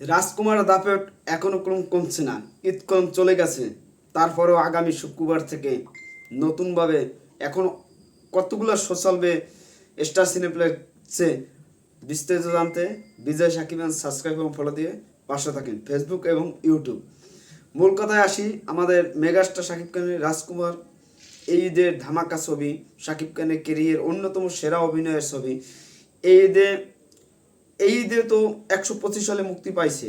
রাজকুমার দাপট এখনও কমছে না। ঈদ কম চলে গেছে। তারপরেও আগামী শুক্রবার থেকে নতুনভাবে এখন কতগুলো সোশ্যাল বে স্টার সিনেপ্লেক্সে বিস্তারিত জানতে বিজয় সাকিব সাবস্ক্রাইব এবং ফলো দিয়ে পাশে থাকেন ফেসবুক এবং ইউটিউব মূল কথায় আসি, আমাদের মেগাস্টার শাকিব খানের রাজকুমার এই ঈদের ধামাকা ছবি শাকিব খানের কেরিয়ার অন্যতম সেরা অভিনয়ের ছবি। এই ঈদে এই ঈদে তো একশো পঁচিশ সালে মুক্তি পাইছে,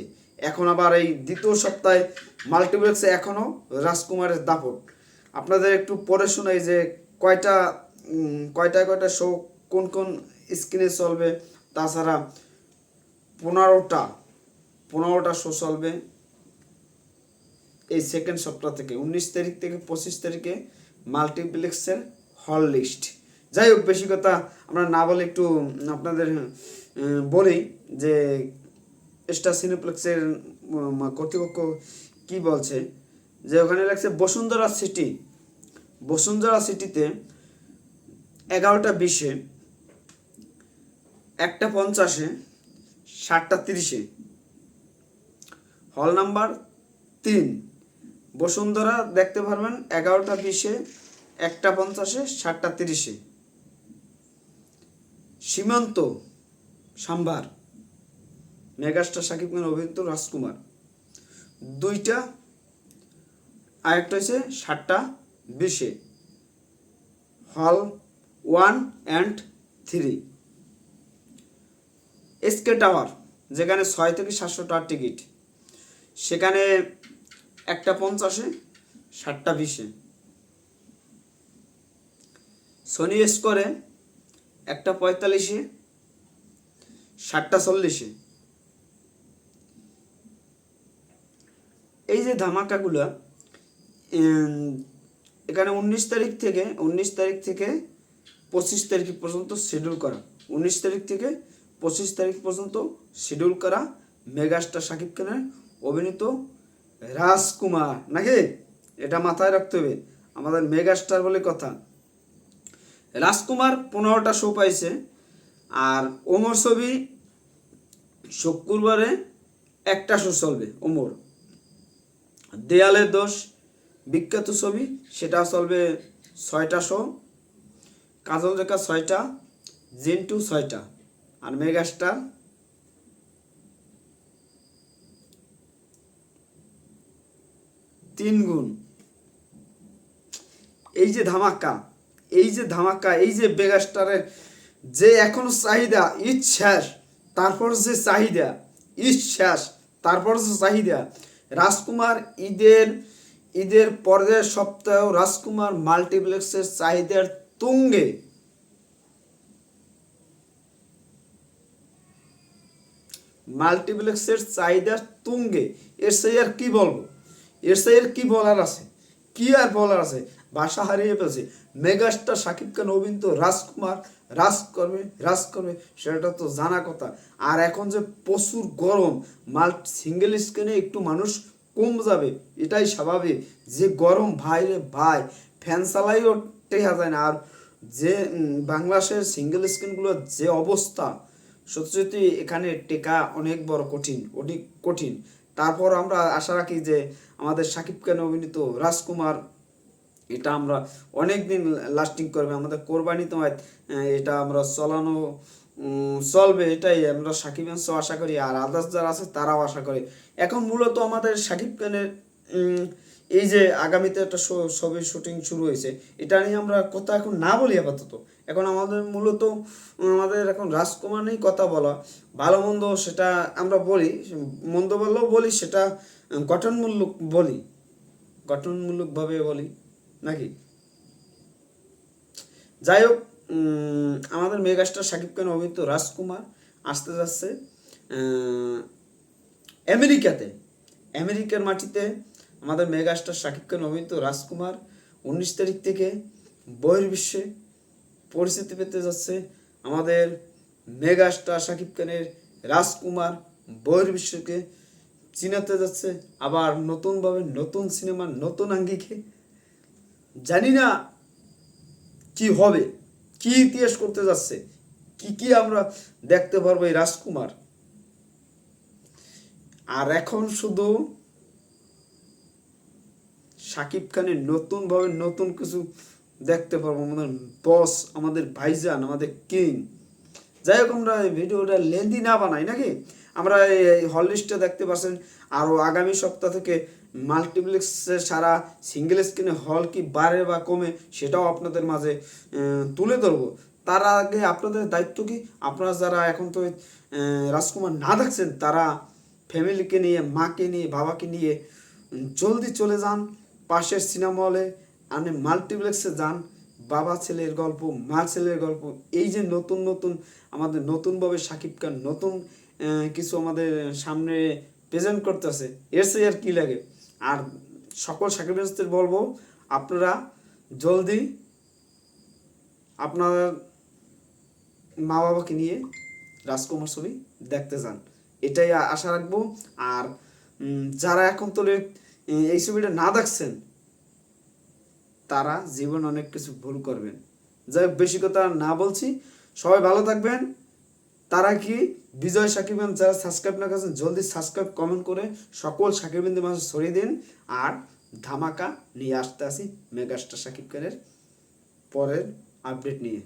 এখন আবার এই দ্বিতীয় সপ্তাহে মাল্টিপ্লেক্সে এখনও রাজকুমারের দাপট। আপনাদের একটু পরে শোনাই যে কয়টা কয়টা কয়টা শো কোন কোন স্ক্রিনে চলবে, তাছাড়া পনেরোটা পনেরোটা শো চলবে এই সেকেন্ড সপ্তাহ থেকে, উনিশ তারিখ থেকে পঁচিশ তারিখে মাল্টিপ্লেক্সের হল লিস্ট যাই হোক, বেশি কথা আমরা না বলে একটু আপনাদের বলি যে স্টার সিনেপ্লেক্সের কর্তৃপক্ষ কি বলছে? যে ওখানে লাগছে বসুন্ধরা সিটি। বসুন্ধরা সিটিতে এগারোটা বিশে, একটা পঞ্চাশে সাতটা তিরিশে। হল নাম্বার তিন। বসুন্ধরা দেখতে পারবেন, এগারোটা বিশে, একটা পঞ্চাশে সাতটা তিরিশে। সীমান্ত। সাম্বার, মেগাস্টার সাকিব খান অভিনীত রাজকুমার। দুইটা, আরেকটা হচ্ছে সাতটা, বিশে। Hall one and three. SK tower, যেখানে ছয় থেকে সাতশো টাকার টিকিট। সেখানে একটা পঞ্চাশে ষাটটা বিশে। সোনি স্কোরে একটা পঁয়তাল্লিশে ষাটটা চল্লিশে। এই যে ধামাকাগুলো এখানে উনিশ তারিখ থেকে, উনিশ তারিখ থেকে পঁচিশ তারিখ পর্যন্ত শিডিউল করা। উনিশ তারিখ থেকে পঁচিশ তারিখ পর্যন্ত শিডিউল করা মেগাস্টার শাকিব খানের অভিনীত রাজকুমার। নাকি? এটা মাথায় রাখতে হবে, আমাদের মেগাস্টার বলে কথা। রাজকুমার পনেরোটা শো পাইছে। আর ওমর ছবি শুক্রবারে একটা শো চলবে, ওমর। দেয়ালের দোষ, বিখ্যাত ছবি, সেটা চলবে ছয়টা শো। কাজল রেখা ছয়টা, জিন্টু ছয়টা, আর মেগাস্টার। তিন গুণ। এই যে ধামাকা এই যে ধামাকা এই যে মেগাস্টারের যে এখন চাহিদা ঈদ শেষ তারপর যে চাহিদা ঈদ শেষ তারপর যে চাহিদা। রাজকুমার ঈদের ঈদের পরের সপ্তাহেও রাজকুমার মাল্টিপ্লেক্সের চাহিদার তুঙ্গে মাল্টিপ্লেক্সের চাহিদা তুঙ্গে। এর সেই আর কি বলব? এর সেই আর কি বলার আছে? কি আর বলার আছে? ভাষা হারিয়ে ফেলছে। মেগাস্টার শাকিব খান অভিনীত রাজকুমার রাজ করবে রাজ করবে সেটা তো জানা কথা। আর এখন যে প্রচুর গরম, মাল সিঙ্গেল স্ক্রিনে একটু মানুষ কম যাবে, এটাই স্বাভাবিক। যে গরম, ভাই রে ভাই ফ্যান চালাইও টেহা যায় না। আর যে বাংলাদেশের সিঙ্গেল স্ক্রিনগুলোর যে অবস্থা সত্যি সত্যি এখানে টেকা অনেক বড় কঠিন অনেক কঠিন। তারপর আমরা আশা রাখি যে আমাদের সাকিব খান অভিনীত রাজকুমার এটা আমরা অনেক দিন লাস্টিং করবে। আমাদের কোরবানি তোমায় এটা আমরা চলানো চলবে, এটাই। আমরা সাকিব খান আশা করি, আর আদার্স যারা আছে, তারাও আশা করে। এখন মূলত আমাদের সাকিব খানের এই যে আগামীতে একটা ছবির শুটিং শুরু হয়েছে, এটা নিয়ে আমরা কথা এখন না বলি আপাতত। এখন আমাদের মূলত আমাদের এখন রাজকুমার নিয়েই কথা বলা। ভালো মন্দ সেটা আমরা বলি, মন্দ বললেও বলি, সেটা গঠনমূলক বলি। গঠনমূলকভাবে বলি। নাকি? যাই হোক আমাদের মেগাস্টার শাকিব খান অভিনীত রাজকুমার আসতে যাচ্ছে আমেরিকাতে। আমেরিকার মাটিতে আমাদের মেগাস্টার শাকিব খান অভিনীত রাজকুমার উনিশ তারিখ থেকে বহির্বিশ্বে পরিচিতি পেতে যাচ্ছে আমাদের মেগাস্টার শাকিব খানের রাজকুমার বহির্বিশ্বকে চিনাতে যাচ্ছে, আবার নতুনভাবে নতুন সিনেমার নতুন আঙ্গিকে জানি না কি হবে, কি ইতিহাস করতে যাচ্ছে, কি কি আমরা দেখতে পারব এই রাজকুমার। আর এখন শুধু সাকিব খানের নতুন ভাবে নতুন কিছু দেখতে পারব, আমাদের বস আমাদের ভাইজান, আমাদের কিং যাই হোক, আমরা ভিডিওটা লেন্দি না বানাই, নাকি? আমরা এই হল দেখতে পাচ্ছেন আরও আগামী সপ্তাহ থেকে মাল্টিপ্লেক্সের সারা সিঙ্গেল স্ক্রিনে হল কি বাড়ে বা কমে সেটাও আপনাদের মাঝে তুলে ধরবো। তার আগে আপনাদের দায়িত্ব কি? আপনারা যারা এখন তো রাজকুমার না দেখছেন, তারা ফ্যামিলিকে নিয়ে, মাকে নিয়ে, বাবাকে নিয়ে জলদি চলে যান, পাশের সিনেমা হলে আপনি মাল্টিপ্লেক্সে যান, বাবা ছেলের গল্প, মা ছেলের গল্প, এই যে নতুন নতুন, আমাদের নতুনভাবে সাকিব খান, নতুন কিছু আমাদের সামনে প্রেজেন্ট করতেছে। এর সে আর কি লাগে? আর সকল সাকিব বলব, আপনারা জলদি আপনার মা বাবাকে নিয়ে রাজকুমার ছবি দেখতে যান। এটাই আশা রাখব। আর যারা এখন তোলে এই ছবিটা না দেখছেন, তারা জীবন অনেক কিছু ভুল করবেন। যাই বেশি কথা না বলছি। সবাই ভালো থাকবেন। তারা কি বিজয় সাকিব ম্যাম যারা সাবস্ক্রাইব না করেছেন, জলদি সাবস্ক্রাইব কমেন্ট করে সকল সাকিবিনদের মানুষ ছড়িয়ে দিন। আর ধামাকা নিয়ে আসতে আসি মেগাস্টার সাকিব খানের পরের আপডেট নিয়ে।